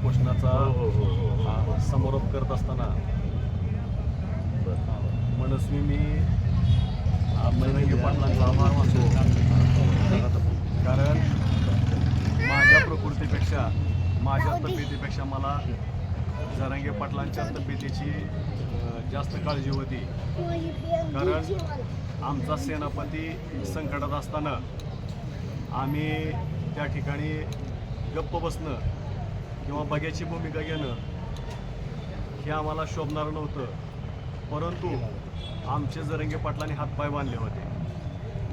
उपोषणाचा हो हो हो समारोप करत असताना मनस्वी मी पाटलांचा आभार मानतो कारण माझ्या प्रकृतीपेक्षा माझ्या तब्येतीपेक्षा मला जरांगे पाटलांच्या तब्येतीची जास्त काळजी होती. कारण आमचा सेनापती संकटात असताना आम्ही त्या ठिकाणी गप्प बसणं किंवा बघ्याची भूमिका घेणं हे आम्हाला शोभणारं नव्हतं. परंतु आमचे जरंगे पाटलांनी हातपाय बांधले होते.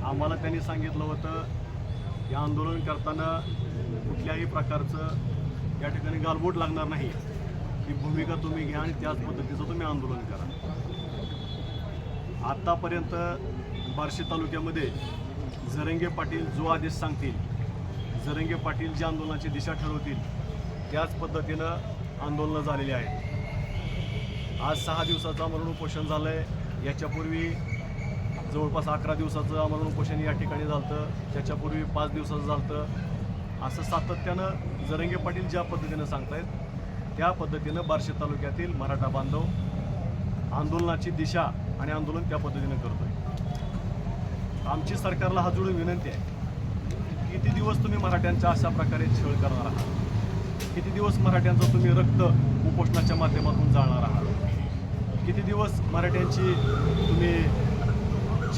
आम्हाला त्यांनी सांगितलं होतं या आंदोलन करताना कुठल्याही प्रकारचं या ठिकाणी गालबोट लागणार नाही. ही भूमिका तुम्ही घ्या आणि त्याच पद्धतीचं तुम्ही आंदोलन करा. आत्तापर्यंत बार्शी तालुक्यामध्ये जरंगे पाटील जो आदेश सांगतील जरंगे पाटील ज्या आंदोलनाची दिशा ठरवतील त्याच पद्धतीनं आंदोलनं झालेली आहेत. आज सहा दिवसाचं आमरण उपोषण झालं आहे याच्यापूर्वी जवळपास अकरा दिवसाचं आमरण उपोषण या ठिकाणी झालं त्याच्यापूर्वी पाच दिवसाचं झालं असं सातत्यानं जरंगे पाटील ज्या पद्धतीनं सांगतायत त्या पद्धतीनं बार्शी तालुक्यातील मराठा बांधव आंदोलनाची दिशा आणि आंदोलन त्या पद्धतीनं करतोय. आमची सरकारला हा जुळून विनंती आहे. किती दिवस तुम्ही मराठ्यांच्या अशा प्रकारे छळ करणार आहात? किती दिवस मराठ्यांचं तुम्ही रक्त उपोषणाच्या माध्यमातून जाणार आहात? किती दिवस मराठ्यांची तुम्ही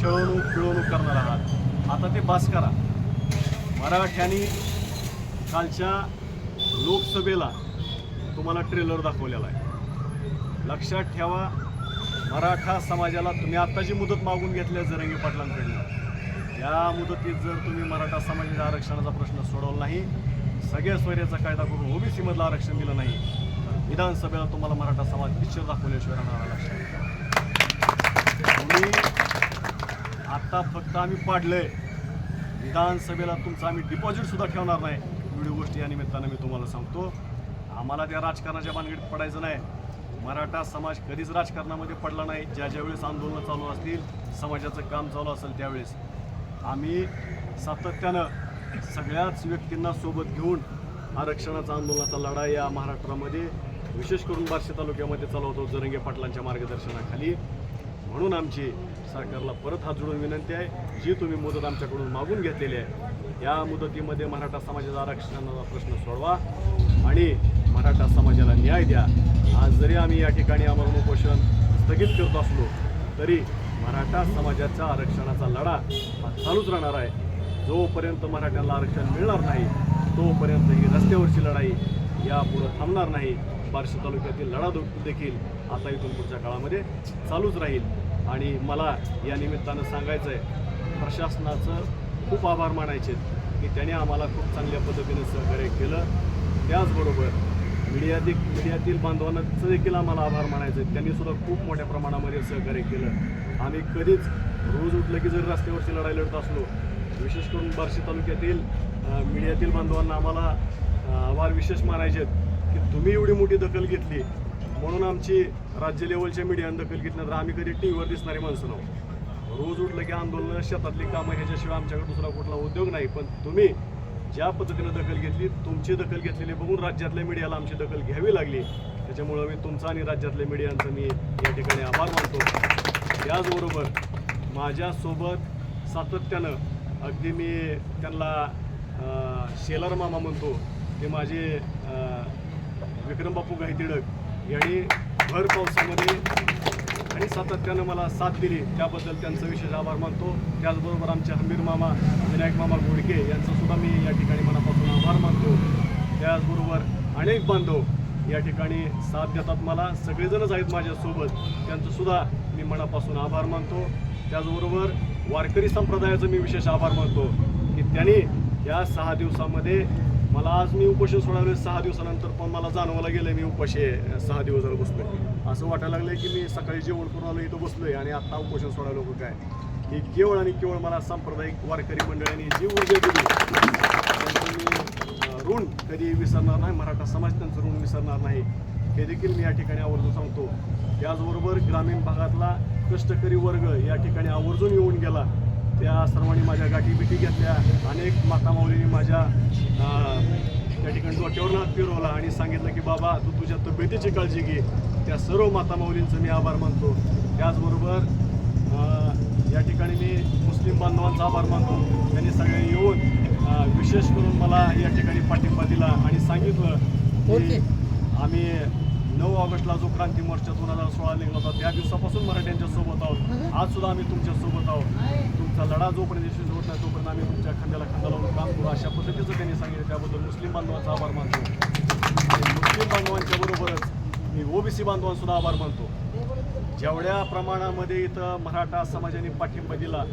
छळवणूक पिळवणूक करणार आहात? आता ते बास करा. मराठ्यांनी कालच्या लोकसभेला तुम्हाला ट्रेलर दाखवलेला आहे. लक्षात ठेवा मराठा समाजाला तुम्ही आत्ता जी मुदत मागून घेतल्या जरंगी पाटलांकडनं या मुदतीत जर तुम्ही मराठा समाजाच्या आरक्षणाचा प्रश्न सोडवला नाही सगळ्या स्वैर्याचा कायदा करून ओबीसीमधलं आरक्षण दिलं नाही. तर विधानसभेला तुम्हाला मराठा समाज पिक्चर दाखवल्याशिवाय राहणार आरक्षण लक्षात तुम्ही आता फक्त आम्ही पाडलंय. विधानसभेला तुमचं आम्ही डिपॉझिट सुद्धा ठेवणार नाही. एवढी गोष्टी या निमित्तानं मी तुम्हाला सांगतो. आम्हाला त्या राजकारणाच्या भानगडीत पडायचं नाही. मराठा समाज कधीच राजकारणामध्ये पडला नाही. ज्या ज्या वेळेस आंदोलनं चालू असतील समाजाचं काम चालू असेल त्यावेळेस. आम्ही सातत्यानं सगळ्याच व्यक्तींना सोबत घेऊन आरक्षणाचा आंदोलनाचा लढा या महाराष्ट्रामध्ये विशेष करून बार्शी तालुक्यामध्ये चालवतो जरंगे पाटलांच्या मार्गदर्शनाखाली. म्हणून आमची सरकारला परत हात जोडून विनंती आहे जी तुम्ही मुदत आमच्याकडून मागून घेतलेली आहे या मुदतीमध्ये मराठा समाजाचा आरक्षणाचा प्रश्न सोडवा आणि मराठा समाजाला न्याय द्या. आज जरी आम्ही या ठिकाणी आम्हाला उपोषण स्थगित करत असलो तरी मराठा समाजाचा आरक्षणाचा लढा हा चालूच राहणार आहे. जोपर्यंत मराठ्यांना आरक्षण मिळणार नाही तोपर्यंत ही रस्त्यावरची लढाई यापुढं थांबणार नाही. बार्शी तालुक्यातील लढा देखील आता इथून पुढच्या काळामध्ये चालूच राहील. आणि मला या निमित्तानं सांगायचं आहे प्रशासनाचं खूप आभार मानायचे की त्याने आम्हाला खूप चांगल्या पद्धतीने सहकार्य केलं. त्याचबरोबर मीडियातील मीडियातील बांधवांचं देखील आम्हाला आभार मानायचे आहेत. त्यांनी सुद्धा खूप मोठ्या प्रमाणामध्ये सहकार्य केलं. आम्ही कधीच रोज उठलं की जरी रस्त्यावरची लढाई लढत असलो विशेष करून बार्शी तालुक्यातील मीडियातील बांधवांना आम्हाला आभार विशेष मानायचे आहेत की तुम्ही एवढी मोठी दखल घेतली म्हणून आमची राज्य लेवलच्या मीडियानं दखल घेतली तर आम्ही कधी टी व्हीवर दिसणारी माणसं नव्हतो. रोज उठलं की आंदोलनं शेतातली कामं ह्याच्याशिवाय आमच्याकडे दुसरा कुठला उद्योग नाही. पण तुम्ही ज्या पद्धतीनं दखल घेतली तुमची दखल घेतलेली बघून राज्यातल्या मीडियाला आमची दखल घ्यावी लागली. त्याच्यामुळं मी तुमचा आणि राज्यातल्या मीडियांचा मी या ठिकाणी आभार मानतो. त्याचबरोबर माझ्यासोबत सातत्यानं अगदी मी त्यांना शेलर शेलार मामा म्हणतो ते माझे विक्रमबापू विक्रम बापू गायतिडक यांनी भर पावसामध्ये आणि सातत्यानं मला साथ दिली. त्याबद्दल त्यांचं विशेष आभार मानतो. त्याचबरोबर आमचे हंबीर मामा विनायक मामा घोडके यांचंसुद्धा मी या ठिकाणी मनापासून आभार मानतो. त्याचबरोबर अनेक बांधव या ठिकाणी साथ देतात मला. सगळेजणच आहेत माझ्यासोबत. त्यांचंसुद्धा मी मनापासून आभार मानतो. त्याचबरोबर वारकरी संप्रदायाचं मी विशेष आभार मानतो की त्यांनी या सहा दिवसामध्ये मला आज मी उपोषण सोडावले सहा दिवसानंतर पण मला जाणवायला गेलं मी उपाशी सहा दिवस झालं बसलोय. असं वाटायला लागलं की मी सकाळी जेवण करून आलो इथं बसलोय आणि आत्ता उपोषण सोडायला लोक काय? ही केवळ आणि केवळ मला सांप्रदायिक वारकरी मंडळांनी जी ऊर्जा दिली मी ऋण कधी विसरणार नाही मराठा समाज त्यांचं ऋण विसरणार नाही हे देखील मी या ठिकाणी आवर्जून सांगतो. त्याचबरोबर ग्रामीण भागातला कष्टकरी वर्ग या ठिकाणी आवर्जून येऊन गेला. त्या सर्वांनी माझ्या गाठी बिठी घेतल्या. अनेक माता माऊलींनी माझ्या त्या ठिकाणी डोक्यावर हात फिरवला आणि सांगितलं की बाबा तू तुझ्या तब्येतीची काळजी घे. त्या सर्व माता माऊलींचं मी आभार मानतो. त्याचबरोबर या ठिकाणी मी मुस्लिम बांधवांचा आभार मानतो. त्यांनी सगळे येऊन विशेष करून मला या ठिकाणी पाठिंबा दिला आणि सांगितलं की. आम्ही नऊ ऑगस्टला जो क्रांती मोर्चा दोन हजार सोळा निघाला होता त्या दिवसापासून मराठ्यांच्या सोबत आहोत. आज सुद्धा आम्ही तुमच्यासोबत आहोत. तुमचा लढा जोपर्यंत यशस्वी होत नाही तोपर्यंत आम्ही तुमच्या खांद्याला खांदा लावून काम करू. अशा पद्धतीचं त्यांनी सांगितलं. त्याबद्दल मुस्लिम बांधवांचा आभार मानतो. मुस्लिम बांधवांच्या बरोबरच मी ओबीसी बांधवांसुद्धा आभार मानतो. जेवढ्या प्रमाणामध्ये इथं मराठा समाजाने पाठिंबा दिला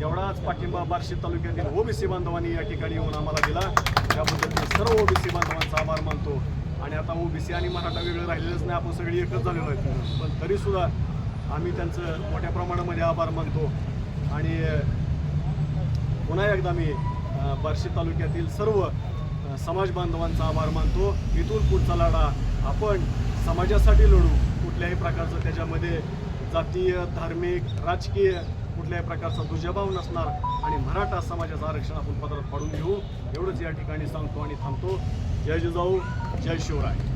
तेवढाच पाठिंबा बार्शी तालुक्यातील ओबीसी बांधवांनी या ठिकाणी येऊन आम्हाला दिला. त्याबद्दल मी सर्व ओबीसी बांधवांचा आभार मानतो. आणि आता ओबीसी आणि मराठा वेगळं राहिलेलंच नाही आपण सगळी एकच झालेलो आहेत पण तरीसुद्धा आम्ही त्यांचं मोठ्या प्रमाणामध्ये आभार मानतो. आणि पुन्हा एकदा मी बार्शी तालुक्यातील सर्व समाज बांधवांचा आभार मानतो. इथून पुढचा लढा आपण समाजासाठी लढू कुठल्याही प्रकारचं त्याच्यामध्ये जातीय धार्मिक राजकीय कुठल्याही प्रकारचा दुजाभाव नसणार. आणि मराठा समाजाचं आरक्षण आपण पत्रात पाडून घेऊ. एवढंच या ठिकाणी सांगतो आणि थांबतो. जय जिजाऊ जय शिवराय.